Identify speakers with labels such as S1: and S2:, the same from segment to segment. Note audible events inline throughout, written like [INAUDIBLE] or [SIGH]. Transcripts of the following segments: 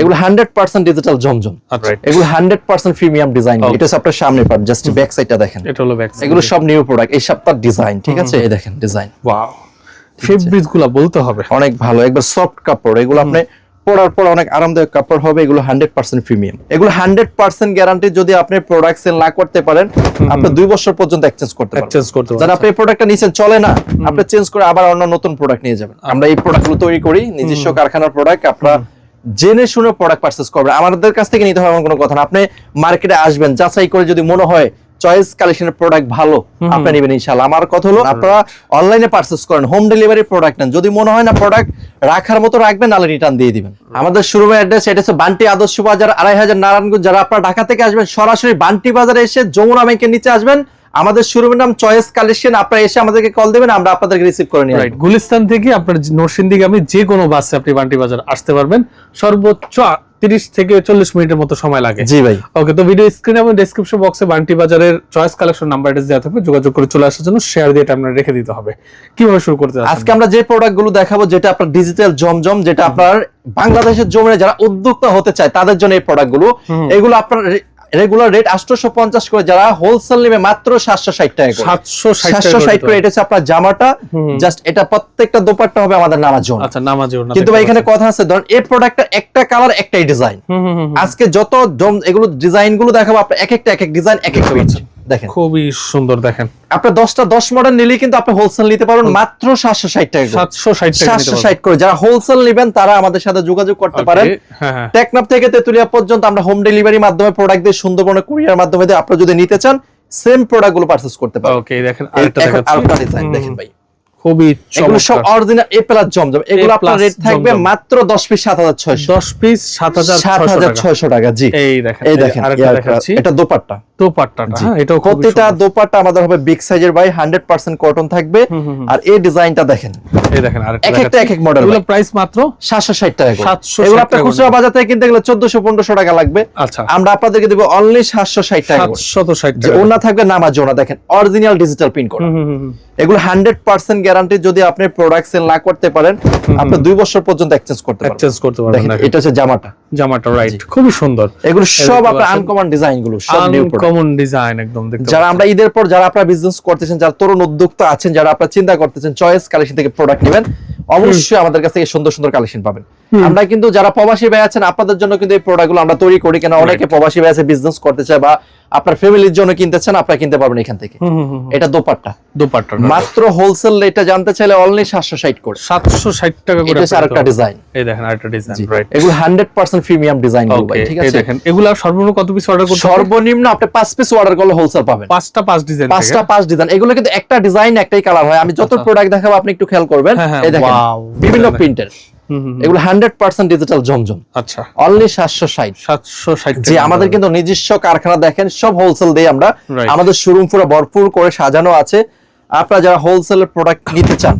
S1: এগুলো hundred percent digital জমজম।
S2: আচ্ছা।
S1: এগুলো হান্ড্রেড পার্সেন্ট প্রিমিয়াম ডিজাইন এটা হচ্ছে আপনার সামনে পার্ট জাস্ট ব্যাক সাইডটা দেখেন।
S2: এটা হলো ব্যাক
S1: এগুলো সব নিউ প্রোডাক্ট এই সপ্তাহ ডিজাইন ঠিক আছে? এই দেখেন ডিজাইন
S2: ওয়াও ফেব্রিকগুলা বলতে হবে।
S1: অনেক ভালো একবার সফট কাপড় এগুলো আপনি পরার পর অনেক আরামদায়ক কাপড় হবে এগুলো হান্ড্রেড পার্সেন্ট প্রিমিয়াম এগুলো হান্ড্রেড পার্সেন্ট গ্যারান্টি যদি আপনি প্রোডাক্ট সেল না করতে পারেন আপনি দুই বছর পর্যন্ত এক্সচেঞ্জ করতে
S2: এক্সচেঞ্জ করতে
S1: যারা
S2: পারবে
S1: আপনি এই প্রোডাক্টটা নিছেন চলে না আপনি চেঞ্জ করে আবার অন্য নতুন প্রোডাক্ট নিয়ে যাবেন। আমরা এই প্রোডাক্টগুলো তৈরি করি নিজস্ব কারখানার প্রোডাক্ট আপনারা জেনে শুনে প্রোডাক্ট পারচেজ করবেন আমাদের কাছ থেকে নিতে হবে এমন কোনো কথা না। আপনি মার্কেটে আসবেন যাচাই করে যদি মনে হয় চয়েস কালেকশনের প্রোডাক্ট ভালো আপনি নেবেন ইনশাআল্লাহ। আমার কথা হলো আপনারা অনলাইনে পারচেজ করেন হোম ডেলিভারি প্রোডাক্ট নেন। যদি মনে হয় না প্রোডাক্ট রাখার মতো রাখবেন নাহলে রিটার্ন দিয়ে দিবেন। আমাদের শোরুমের অ্যাড্রেস এটা হচ্ছে বান্টি আদর্শ বাজার আড়াই হাজার নারায়ণগঞ্জ। যারা আপনারা ঢাকা থেকে আসবেন সরাসরি বান্টি বাজারে এসে যমুনা ব্যাংকের নিচে আসবেন। আমাদের শোরুমের নাম চয়েস কালেকশন। আপনারা এসে আমাদেরকে কল দেবেন আমরা আপনাদেরকে রিসিভ করে
S2: রাইট গুলিস্তান থেকে আপনার নরসিংদীগামী যে কোনো বাসে আপনি বান্টি বাজার আসতে পারবেন। সর্বোচ্চ তিরিশ থেকে চল্লিশ মিনিটের মতো সময় লাগে।
S1: জি ভাই।
S2: ওকে তো ভিডিও স্ক্রিনে এবং ডেসক্রিপশন বক্সে বান্টি বাজারের চয়েস কালেকশন নাম্বার অ্যাড্রেস দেওয়া থাকবে। যোগাযোগ করে চলে আসার জন্য শেয়ার দিয়ে এটা আপনার রেখে দিতে হবে। কীভাবে শুরু করতে?
S1: আজকে আমরা যে প্রোডাক্টগুলো দেখাবো যেটা আপনার ডিজিটাল জমজম যেটা আপনার বাংলাদেশের জমিনে যারা উদ্যোক্তা হতে চায় তাদের জন্য এই প্রোডাক্টগুলো। এগুলো আপনার রেগুলার রেট আটশোশো পঞ্চাশ করে যারা হোলসেল নেবে মাত্র সাতশো ষাট টাকা
S2: সাতশো
S1: সাতশো ষাট করে এটা হচ্ছে আপনার জামাটা জাস্ট এটা প্রত্যেকটা দোপাট্টা হবে আমাদের নামার জন্য
S2: আচ্ছা নামাজে
S1: কিন্তু ভাই এখানে কথা আছে ধরুন এই প্রোডাক্টটা একটা কালার একটাই ডিজাইন। আজকে যত এগুলো ডিজাইনগুলো দেখাবো আপনার এক একটা এক এক ডিজাইন এক এক দেখেন।
S2: খুবই সুন্দর দেখেন।
S1: আপনার দশটা দশ মডেল কিন্তু আপনি হোলসেল নিতে পারবেন মাত্র সাতশো ষাট টাকা
S2: সাতশো ষাট
S1: সাতশো ষাট করে। যারা হোলসেল নেবেন তারা আমাদের সাথে যোগাযোগ করতে পারেন।
S2: হ্যাঁ হ্যাঁ।
S1: থেকে তেতুলিয়া পর্যন্ত আমরা হোম ডেলিভারি মাধ্যমে প্রোডাক্ট দিয়ে সুন্দরবনে কুরিয়ার মাধ্যমে আপনারা যদি নিতে চান সেম প্রোডাক্টগুলো পার্সেস করতে পারেন।
S2: ওকে দেখেন আরেকটা
S1: আরেকটা ডিজাইন দেখেন ভাই।
S2: খুবই
S1: এগুলো সব অরিজিনাল এ প্লাস জমজম। এগুলো আপনার রেট থাকবে মাত্র দশ পিস সাত হাজার ছয়শো।
S2: দশ পিস সাত হাজার
S1: সাত হাজার
S2: টাকা।
S1: ছয়শো টাকা জি।
S2: এই দেখেন
S1: এই দেখেন এটা দোপাট্টা।
S2: দোপাট্টা হ্যাঁ এটাও খুবই
S1: প্রতিটা দোপাট্টা আমাদের হবে বিগ সাইজের ভাই হান্ড্রেড পার্সেন্ট কটন থাকবে। আর এই ডিজাইনটা দেখেন।
S2: এই দেখেন আরেকটা
S1: এক একটা এক এক মডেল
S2: এগুলো প্রাইস মাত্র
S1: সাতশো ষাট টাকা
S2: 760
S1: এগুলো আপনার খুচরা বাজার থেকে কিনতে গেলে চোদ্দশো পনেরোশো টাকা লাগবে।
S2: আচ্ছা।
S1: আমরা আপনাদেরকে দেবো অনলি সাতশো ষাট টাকা করে।
S2: সাতশত ষাট
S1: যে
S2: টাকা।
S1: ওনা থাকবে নামাজ ওনা দেখেন অরিজিনাল ডিজিটাল প্রিন্ট করা।
S2: হুম, হুম, হুম।
S1: এগুলো হান্ড্রেড পার্সেন্ট গ্যারান্টি যদি আপনি প্রোডাক্ট না করতে পারেন আপনি দুই বছর পর্যন্ত এক্সচেঞ্জ করতে পারবেন।
S2: Exchange করতে পারবেন
S1: দেখেন
S2: দেখেন।
S1: এটা হচ্ছে জামাটা।
S2: জামাটা রাইট সুন্দর।
S1: এগুলো সব আপনার আনকমন ডিজাইনগুলো সব নিউ প্রোডাক্ট
S2: ডিজাইন একদম দেখতে
S1: যারা আমরা ঈদের পর যারা আপনারা বিজনেস করতেছেন যারা তরুণ উদ্যোক্তা আছেন যারা আপনারা চিন্তা করতেছেন চয়েস কালেকশন থেকে প্রোডাক্ট নেবেন অবশ্যই আমাদের কাছে থেকে সুন্দর সুন্দর কালেকশন পাবেন। আমরা কিন্তু যারা প্রবাসী ভাই আছেন আপনাদের জন্য কিন্তু এই প্রোডাক্টগুলো আমরা তৈরি করি। কেন? অনেকে প্রবাসী ভাই আছে বিজনেস করতে চায় বা আপনার ফ্যামিলির জন্য কিনতে চান আপনারা কিনতে পারবেন এখান থেকে। এটা দোপাট্টা।
S2: দোপাট্টা
S1: মাত্র হোলসেল রেটটা জানতে চাইলে অনলি সাতশো ষাট করে।
S2: সাতশো ষাট টাকা করে
S1: এটা আরেকটা ডিজাইন
S2: এই দেখেন আরেকটা ডিজাইন রাইট
S1: এগুলো hundred percent premium design
S2: okay
S1: ঠিক আছে?
S2: এই দেখেন। এগুলা সর্বনিম্ন কত পিস অর্ডার করতে
S1: সর্বনিম্ন আপনি পাঁচ পিস অর্ডার করলে হোলসেল পাবেন।
S2: পাঁচটা পাঁচ ডিজাইন
S1: পাঁচটা পাঁচ ডিজাইন এগুলো কিন্তু একটা ডিজাইন একটাই কালার হয়। আমি যত প্রোডাক্ট দেখাবো আপনি একটু খেয়াল করবেন।
S2: হ্যাঁ, হ্যাঁ,
S1: এই দেখেন. বিভিন্ন প্রিন্টের। এগুলো হান্ড্রেড পার্সেন্ট ডিজিটাল জমজম।
S2: আচ্ছা।
S1: অনলি সাতশো ষাট।
S2: সাতশো ষাট
S1: আমাদের কিন্তু নিজস্ব কারখানা দেখেন সব হোলসেল দেই আমরা। আমাদের শোরুম পুরো ভরপুর করে সাজানো আছে। আপনারা যারা প্রোডাক্ট নিতে চান।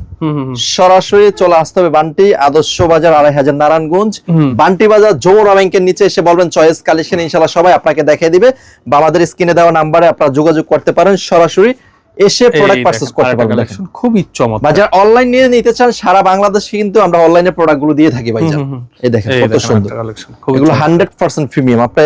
S1: সরাসরি চলে আসতে হবে বান্টি আদর্শ বাজার আড়াই হাজার নারায়ণগঞ্জ। বান্টি বাজার যমুনা ব্যাংকের নিচে এসে বলবেন চয়েস কালেকশন ইনশাল্লাহ সবাই আপনাকে দেখিয়ে দিবে। বা আমাদের স্ক্রিনে দেওয়া নাম্বারে আপনারা যোগাযোগ করতে পারেন সরাসরি। এসে প্রোডাক্ট পারচেজ করতে পারবেন দেখেন।
S2: খুবই চমৎকার
S1: বা যারা অনলাইন নিয়ে নিতে চান সারা বাংলাদেশে কিন্তু আমরা অনলাইনে প্রোডাক্টগুলো দিয়ে থাকি ভাই
S2: হুম, হুম।
S1: এই দেখেন কত সুন্দর এগুলো
S2: চমৎকার।
S1: হান্ড্রেড পার্সেন্ট প্রিমিয়াম আপনি।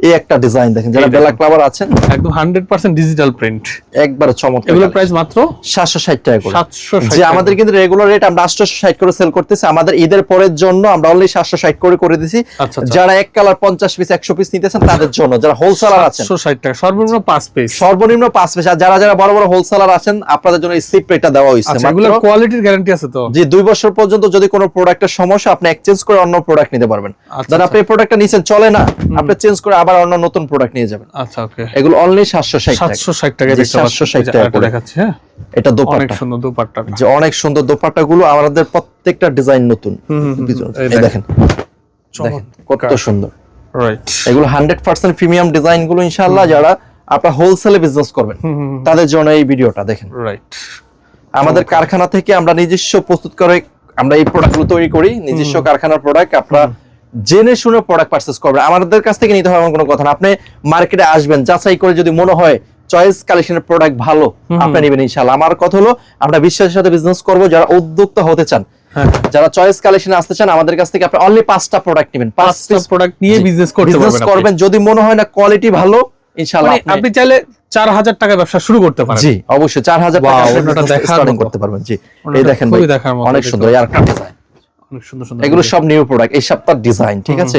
S1: এই একটা ডিজাইন দেখেন যারা বেলা ক্লাবার আছেন
S2: একদম হান্ড্রেড পার্সেন্ট ডিজিটাল প্রিন্ট
S1: একবারে চমৎকার
S2: এগুলো প্রাইস মাত্র
S1: সাতশো ষাট টাকা করে।
S2: সাতশো
S1: যে আমাদের কিন্তু রেগুলার রেট আমরা আটশো ষাট করে সেল করতেছি। আমাদের ঈদের পরের জন্য আমরা অনলি সাতশো ষাট করে করে দিছি।
S2: আচ্ছা, আচ্ছা।
S1: যারা এক কালার পঞ্চাশ পিস একশো পিস নিতেছেন তাদের জন্য। যারা হোলসেলার আছেন।
S2: সাতশো ষাট টাকা সর্বনিম্ন পাঁচ পিস
S1: সর্বনিম্ন পাঁচ পিস আর যারা যারা বড় বড় হোলসেলার আছেন আপনাদের জন্য এই সিপ রেটটা দেওয়া
S2: আচ্ছা এগুলো কোয়ালিটির গ্যারান্টি আছে তো?
S1: যে দুই বছর পর্যন্ত যদি কোনো প্রোডাক্টের সমস্যা আপনি এক্সচেঞ্জ করে অন্য প্রোডাক্ট নিতে পারবেন।
S2: আচ্ছা,
S1: ধরেন আপনি এই প্রোডাক্টটা নিছেন চলে না। আপনি চেঞ্জ করে আবার অন্য নতুন প্রোডাক্ট নিয়ে যাবেন।
S2: আচ্ছা ওকে
S1: এগুলো অনলি সাতশো ষাট
S2: সাতশো ষাট টাকা
S1: জি,
S2: দেখতে পাচ্ছেন।
S1: 760 টাকা করে।
S2: দেখাচ্ছি হ্যাঁ?
S1: এটা দোপাট্টা।
S2: অনেক সুন্দর দুপাট্টা।
S1: যে অনেক সুন্দর দোপাট্টা গুলো আমাদের প্রত্যেকটা ডিজাইন নতুন।
S2: এই দেখেন।
S1: কত সুন্দর।
S2: রাইট
S1: এগুলো হান্ড্রেড পার্সেন্ট প্রিমিয়াম ডিজাইনগুলো ইনশাল্লাহ যারা আপনার হোলসেলে বিজনেস করবেন তাদের জন্য এই ভিডিওটা দেখেন।
S2: রাইট
S1: আমাদের কারখানা থেকে আমরা নিজস্ব প্রস্তুত করে আমরা এই প্রোডাক্টগুলো তৈরি করি নিজস্ব কারখানার প্রোডাক্ট আপনারা জেনে শুনে প্রোডাক্ট পারচেস করবেন। আমাদের কাছ থেকে নিতে হবে এমন কোনো কথা না। আপনি মার্কেটে আসবেন যাচাই করে যদি মনে হয় চয়েস কালেকশনের প্রোডাক্ট ভালো আপনি নেবেন ইনশাল্লাহ আমার কথা হলো আমরা বিশ্বাসের সাথে বিজনেস করব যারা উদ্যোক্তা হতে চান।
S2: হ্যাঁ।
S1: যারা চয়েস কালেকশন আসতে চান আমাদের কাছ থেকে আপনি অনলি পাঁচটা প্রোডাক্ট নেবেন।
S2: পাঁচটা প্রোডাক্ট নিয়ে বিজনেস করতে পারবেন
S1: করবেন যদি মনে হয় না কোয়ালিটি ভালো ইনশাআল্লাহ
S2: মানে আপনি চাইলে চার হাজার টাকা ব্যবসা শুরু করতে পারেন।
S1: জি অবশ্যই। চার হাজার টাকা। করতে পারবেন। জি। এই দেখেন অনেক সুন্দর আর
S2: সুন্দর
S1: এগুলো সব নিউ প্রোডাক্ট এই সপ্তাহ ডিজাইন ঠিক আছে?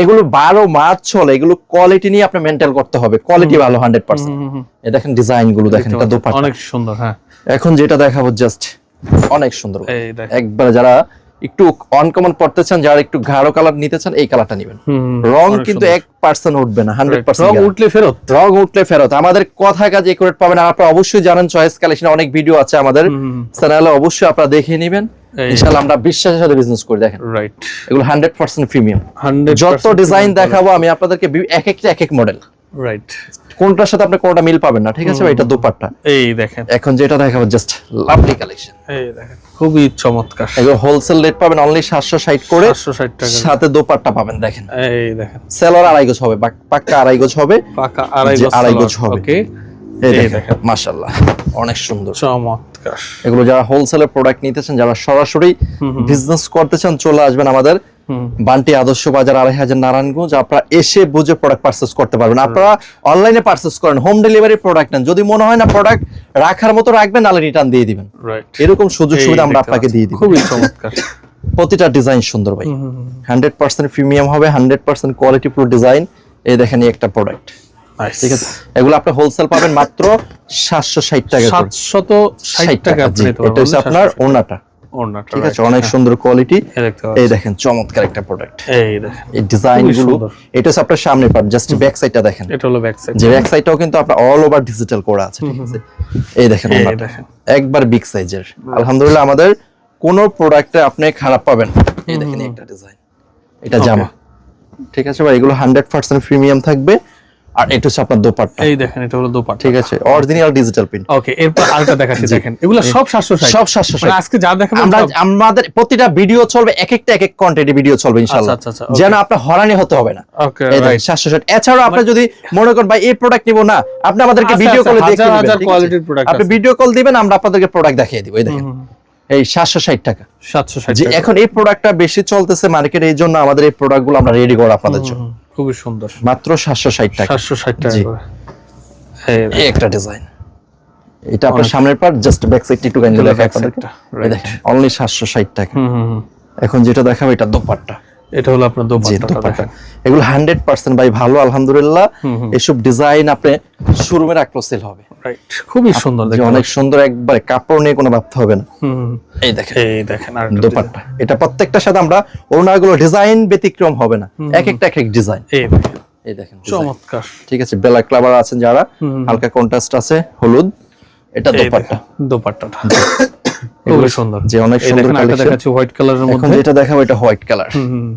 S1: এগুলো বারো মাস চলে এগুলো কোয়ালিটি নিয়ে আপনি মেন্টাল করতে হবে। কোয়ালিটি ভালো হান্ড্রেড পার্সেন্ট দেখেন ডিজাইনগুলো দেখেন এটা দোপাট্টা।
S2: অনেক সুন্দর হ্যাঁ।
S1: এখন যেটা দেখাবো জাস্ট অনেক সুন্দর। একবার যারা একটু অনকমন পড়তে চান যারা একটু গাঢ় কালার নিতে চান এই কালারটা নেবেন। রং কিন্তু এক পার্সেন্ট উঠবে না হান্ড্রেড পার্সেন্ট
S2: উঠলে ফেরত।
S1: রং উঠলে ফেরত। আমাদের কথা কাজ একুরেট পাবেন আপনারা অবশ্যই জানেন চয়েস কালেকশন অনেক ভিডিও আছে আমাদের। চ্যানেলে অবশ্যই আপনারা দেখে নেবেন। ইনশাআল্লাহ আমরা বিশ্বাসের সাথে বিজনেস করে দেখেন।
S2: রাইট
S1: এগুলো হান্ড্রেড পার্সেন্ট প্রিমিয়াম যত ডিজাইন দেখাবো আমি আপনাদেরকে এক একটা এক এক মডেল
S2: রাইট
S1: কোনটার সাথে আপনি কোনটা মিল পাবেন না ঠিক আছে ভাই? এটা দোপাট্টা।
S2: এই দেখেন।
S1: এখন যেটা দেখাবো জাস্ট লাভলি কালেকশন
S2: এই দেখেন খুবই চমৎকার।
S1: এগুলো হোলসেল রেট পাবেন অনলি সাতশো ষাট করে।
S2: পাঁচশো ষাট টাকা
S1: সাথে দোপাট্টা পাবেন দেখেন।
S2: এই দেখেন।
S1: সেলর আড়াই গজ হবে পাক- পাক্কা আড়াই গজ হবে।
S2: পাকা আড়াই গজ
S1: আড়াই গজ হবে।
S2: ওকে
S1: এই দেখেন। মাশাআল্লাহ অনেক সুন্দর।
S2: চমৎকার।
S1: এগুলো যারা হোলসেলের প্রোডাক্ট নিতে চান যারা সরাসরি বিজনেস করতে চান চলে আসবেন আমাদের। বান্টি আদর্শ বাজার আড়াই হাজার নারায়ণগঞ্জ আপনারা এসে বুঝে প্রোডাক্ট পারচেস করতে পারবেন। আপনারা অনলাইনে পারচেস করেন হোম ডেলিভারি প্রোডাক্ট নেন। যদি মনে হয় না প্রোডাক্ট রাখার মতো রাখবেন নাহলে রিটার্ন দিয়ে দিবেন। এরকম সুযোগ সুবিধা আমরা আপনাকে দিয়ে দিব।
S2: খুবই চমৎকার। [LAUGHS]
S1: প্রতিটা ডিজাইন সুন্দর ভাই। হান্ড্রেড পার্সেন্ট প্রিমিয়াম হবে hundred percent quality full design এই দেখেন একটা প্রোডাক্ট ঠিক আছে? এগুলো আপনি হোলসেল পাবেন মাত্র সাতশো ষাট টাকা
S2: সাতশত ষাট টাকা
S1: এটা হচ্ছে আপনার ওনাটা
S2: ওড়নাটা,
S1: ঠিক আছে অনেক
S2: হ্যাঁ।
S1: সুন্দর কোয়ালিটি
S2: এই।
S1: দেখেন চমৎকার একটা প্রোডাক্ট
S2: এই দেখেন।
S1: এই
S2: ডিজাইনগুলো
S1: এটা হচ্ছে আপনার সামনে পার্ট জাস্ট ব্যাক সাইডটা দেখেন।
S2: এটা হলো ব্যাক সাইড
S1: যে ব্যাক সাইডটাও কিন্তু আপনার অল ওভার ডিজিটাল করা আছে ঠিক আছে? এই দেখেন
S2: এই দেখেন।
S1: একবার বিগ সাইজের আলহামদুলিল্লাহ আমাদের কোন প্রোডাক্টে আপনি খারাপ পাবেন এই দেখেন একটা ডিজাইন এটা জামা। ঠিক আছে ভাই এগুলো হান্ড্রেড পার্সেন্ট প্রিমিয়াম থাকবে। আর এটা হচ্ছে আপনার দোপাট্টা।
S2: এই দেখেন এটা হলো দোপাট্টা।
S1: ঠিক আছে অরিজিনাল ডিজিটাল প্রিন্ট
S2: ওকে এরপর আরেকটা দেখাচ্ছি দেখেন। এগুলো সব সাতশো ষাট।
S1: সব 760
S2: মানে আজকে যা দেখাবো
S1: আমরা আমাদের প্রতিটা ভিডিও চলবে এক একটা এক এক কন্টেন্টে ভিডিও চলবে ইনশাআল্লাহ।
S2: আচ্ছা, আচ্ছা,
S1: যেন আপনার হরানি হতে হবে না।
S2: ওকে রাইট
S1: 760 এছাড়াও আপনি যদি মনে করেন ভাই এই প্রোডাক্ট নিব না আপনি আমাদেরকে ভিডিও কলে দেখিয়ে দিবেন
S2: quality-র product
S1: আপনি ভিডিও কল দিবেন আমরা আপনাদেরকে প্রোডাক্ট দেখিয়ে দিব। এই দেখেন এই 760 টাকা।
S2: সাতশো ষাট
S1: এখন এই প্রোডাক্টটা বেশি চলতেছে মার্কেটে এই জন্য আমাদের এই প্রোডাক্টগুলো আমরা রেডি করা আপনাদের জন্য।
S2: খুবই সুন্দর।
S1: মাত্র 760 টাকা।
S2: সাতশো ষাট টাকা এই
S1: একটা ডিজাইন। এটা আপনার সামনের পার্ট জাস্ট ব্যাক সাইড একটু অনলি সাতশো 760 টাকা। এখন যেটা দেখাবো এটা দোপাট্টা।
S2: এটা হলো আপনার
S1: দোপাট্টা। এগুলো হান্ড্রেড পার্সেন্ট ভাই ভালো আলহামদুলিল্লাহ। এসব ডিজাইন আপনি শোরুমে রাখলেও সেল হবে।
S2: রাইট খুবই সুন্দর
S1: যে
S2: দেখতে
S1: অনেক সুন্দর একবারে কাপড় নিয়ে কোনো ভাবতে হবে না। এই দেখেন।
S2: এই দেখেন আর
S1: দোপাট্টা এটা প্রত্যেকটার সাথে আমরা ওনাগুলো ডিজাইন ব্যতিক্রম হবে না। এক একটা এক এক ডিজাইন
S2: এই দেখেন।
S1: এই দেখেন
S2: চমৎকার।
S1: ঠিক আছে বেলা ক্লাবার আছেন যারা হালকা কন্ট্রাস্ট আছে হলুদ। এটা দোপাট্টা।
S2: দোপাট্টাটা। খুবই সুন্দর।
S1: যে অনেক সুন্দর collection।
S2: দেখাচ্ছি হোয়াইট কালারের
S1: এখন
S2: মধ্যে।
S1: যেটা দেখাবো এটা হোয়াইট কালার
S2: হুম।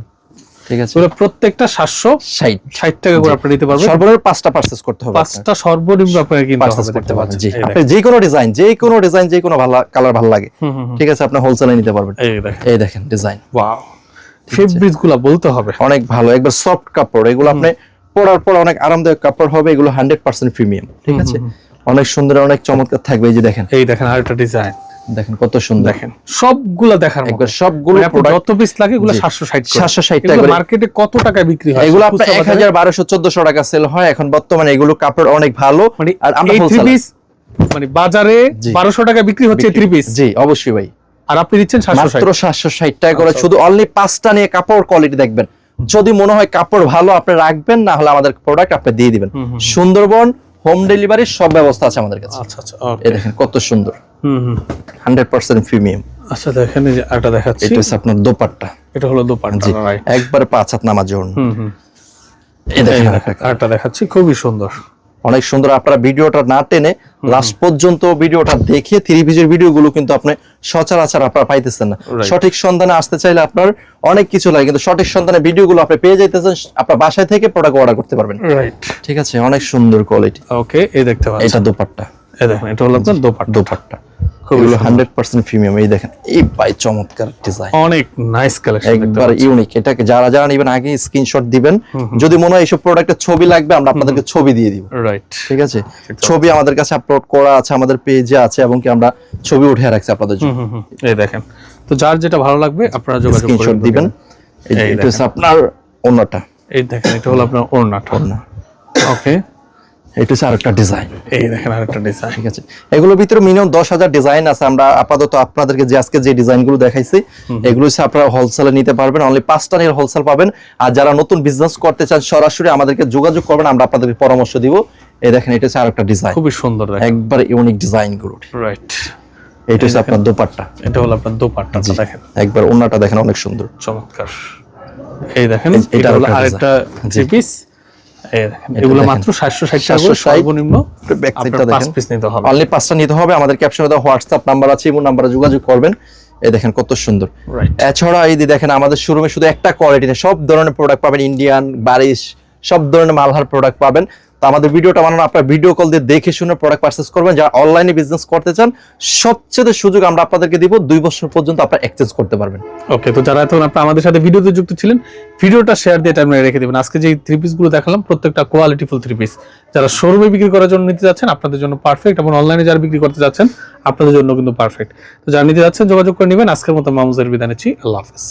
S1: ঠিক আছে।
S2: এগুলো প্রত্যেকটা সাতশো
S1: ষাট।
S2: ষাট টাকা করে আপনি নিতে পারবেন।
S1: সর্বনিম্ন পাঁচটা পারচেস করতে হবে
S2: পাঁচটা সর্বনিম্ন আপনাকে কিনতে
S1: পারচেস
S2: হবে
S1: করতে পারবেন জি। আপনি। যে কোনো ডিজাইন যে কোনো ডিজাইন যে কোনো ভালো কালার ভালো লাগে। ঠিক আছে আপনি হোলসেলে নিতে পারবেন।
S2: এই দেখেন।
S1: এই দেখেন ডিজাইন
S2: ওয়াও ফেব্রিকগুলা বলতে হবে।
S1: অনেক ভালো একবার সফট কাপড় এগুলো আপনি পরার পর অনেক আরামদায়ক কাপড় হবে এগুলো হান্ড্রেড পার্সেন্ট প্রিমিয়াম ঠিক আছে? অনেক সুন্দর অনেক চমৎকার থাকবে এই যে দেখেন।
S2: এই দেখেন আরেকটা ডিজাইন
S1: দেখেন কত সুন্দর।
S2: দেখেন সবগুলা দেখার মতো।
S1: সবগুলো
S2: মানে যত পিস লাগে এগুলো
S1: জি।
S2: সাতশো ষাট
S1: 760 টাকা
S2: মার্কেটে কত টাকায় বিক্রি হয়?
S1: এগুলো আপনার টাকা সেল হয়। এখন বর্তমানে এগুলো কাপড় অনেক ভালো।
S2: মানে
S1: আর আমরা
S2: মানে বাজারে টাকা বিক্রি হচ্ছে থ্রি পিস
S1: জি অবশ্যই ভাই।
S2: আর আপনি দিচ্ছেন সাতশো ষাট।
S1: মাত্র সাতশো ষাট টাকা করে।
S2: আচ্ছা।
S1: শুধু অনলি পাঁচটা নিয়ে কাপড় কোয়ালিটি দেখবেন। যদি মনে হয় কাপড় ভালো আপনি রাখবেন না হলে আমাদের প্রোডাক্ট আপনি দিয়ে দিবেন। সুন্দরবন হোম ডেলিভারির সব ব্যবস্থা আছে আমাদের কাছে।
S2: আচ্ছা আচ্ছা
S1: এই দেখেন কত সুন্দর।
S2: হুম হুম।
S1: হান্ড্রেড পার্সেন্ট প্রিমিয়াম
S2: আচ্ছা দেখেন এই যে আরেকটা দেখাচ্ছি।
S1: এটা হচ্ছে আপনার দোপাট্টা।
S2: এটা হলো দোপাট্টা রাইট
S1: একবারে পাঁচ হাত নামার জন্য
S2: হুম হুম।
S1: এই দেখেন
S2: আরেকটা। দেখাচ্ছি খুবই সুন্দর।
S1: অনেক সুন্দর আপনারা ভিডিওটা না টেনে লাস্ট পর্যন্ত ভিডিওটা দেখে থ্রি পিজের ভিডিওগুলো কিন্তু আপনি সচরাচর আপনারা পাইতেছেন না। সঠিক সন্ধানে আসতে চাইলে আপনার অনেক কিছু লাগে কিন্তু সঠিক সন্ধানে ভিডিওগুলো আপনি পেয়ে যাইতেছেন আপনার বাসায় থেকে প্রোডাক্ট অর্ডার করতে পারবেন।
S2: রাইট
S1: ঠিক আছে অনেক সুন্দর কোয়ালিটি
S2: ওকে এই দেখতে পাচ্ছেন।
S1: এটা দোপাট্টা।
S2: এই দেখেন এটা হলো আপনার দোপাট্টা।
S1: দোপাট্টা। এগুলো
S2: সুন্দর।
S1: হান্ড্রেড পার্সেন্ট প্রিমিয়াম এই দেখেন এই পাই চমৎকার ডিজাইন
S2: অনেক নাইস কালেকশন
S1: একবার ইউনিক এটাকে যারা যারা নিবেন আগে স্ক্রিনশট দিবেন। যদি মনে হয় এইসব প্রোডাক্টের ছবি লাগবে আমরা আপনাদেরকে ছবি দিয়ে দিব।
S2: রাইট
S1: ঠিক আছে? ছবি আমাদের কাছে আপলোড করা আছে আমাদের পেজে আছে এবং কি আমরা ছবি উঠে রাখছি আপনাদের জন্য।
S2: এই দেখেন। তো যার যেটা ভালো লাগবে আপনারা যোগাযোগ
S1: স্ক্রিনশট দিবেন। এটা আপনার অন্যটা
S2: এই দেখেন এটা হলো আপনার ওড়নাটা। ওকে
S1: এটা হচ্ছে আরেকটা ডিজাইন
S2: এই দেখেন আরেকটা ডিজাইন
S1: ঠিক আছে? এগুলোর ভিতরে মিনিমাম দশ হাজার ডিজাইন আছে। আমরা আপাতত আপনাদেরকে যে আজকে যে ডিজাইনগুলো দেখাইছি এগুলো হচ্ছে আপনারা হোলসেলে নিতে পারবেন। অনলি পাঁচটা নিয়ে হোলসেল পাবেন। আর যারা নতুন বিজনেস করতে চান সরাসরি আমাদেরকে যোগাযোগ করবেন। আমরা আপনাদেরকে পরামর্শ দিব। এই দেখেন এটা হচ্ছে আরেকটা ডিজাইন
S2: খুবই সুন্দর
S1: একবার ইউনিক ডিজাইনগুলো
S2: রাইট
S1: এটা হচ্ছে আপনার দোপাট্টা।
S2: এটা হলো আপনার দোপাট্টাটা দেখেন।
S1: একবার ওন্নাটা দেখেন অনেক সুন্দর।
S2: চমৎকার। এই দেখেন
S1: এটা
S2: হলো
S1: আরেকটা
S2: আরেকটা থ্রি পিস এই দেখেন এগুলো মাত্র সাতশো ষাট টাকা করে সর্বনিম্ন আপনার
S1: সাইডটা
S2: পিস নিতে হবে।
S1: অনলি পাঁচটা নিতে হবে। আমাদের ক্যাপশনে দেওয়া হোয়াটসঅ্যাপ নাম্বার আছে এবং নাম্বারে যোগাযোগ করবেন। এই দেখেন কত সুন্দর। এছাড়া এই দেখেন আমাদের শোরুমে শুধু একটা কোয়ালিটি না সব ধরনের প্রোডাক্ট পাবেন ইন্ডিয়ান বারিশ সব ধরনের মালহার প্রোডাক্ট পাবেন। তো আমাদের ভিডিওটা বানানো, আপনার ভিডিও কল দিয়ে দেখে শুনে প্রোডাক্ট পারচেস করবেন। যারা অনলাইনে বিজনেস করতে চান, সবচেয়ে সুযোগ আমরা আপনাদেরকে দিব, দুই বছর পর্যন্ত আপনারা এক্সচেঞ্জ করতে পারবেন।
S2: ওকে তো যারা এখন আপনার আমাদের সাথে ভিডিওতে যুক্ত ছিলেন ভিডিওটা শেয়ার দিয়ে টাইমে রেখে দেবেন। আজকে যে থ্রি পিসগুলো দেখালাম, প্রত্যেকটা কোয়ালিটিফুল থ্রি পিস যারা শোরুমে বিক্রি করার জন্য নিতে যাচ্ছেন, আপনাদের জন্য পারফেক্ট এবং অনলাইনে যারা বিক্রি করতে যাচ্ছেন, আপনাদের জন্য কিন্তু পারফেক্ট তো যারা নিতে যাচ্ছেন, যোগাযোগ করে নেবেন। আজকের মতো মামুজের বিদায় নিচ্ছি। আল্লাহ হাফেজ।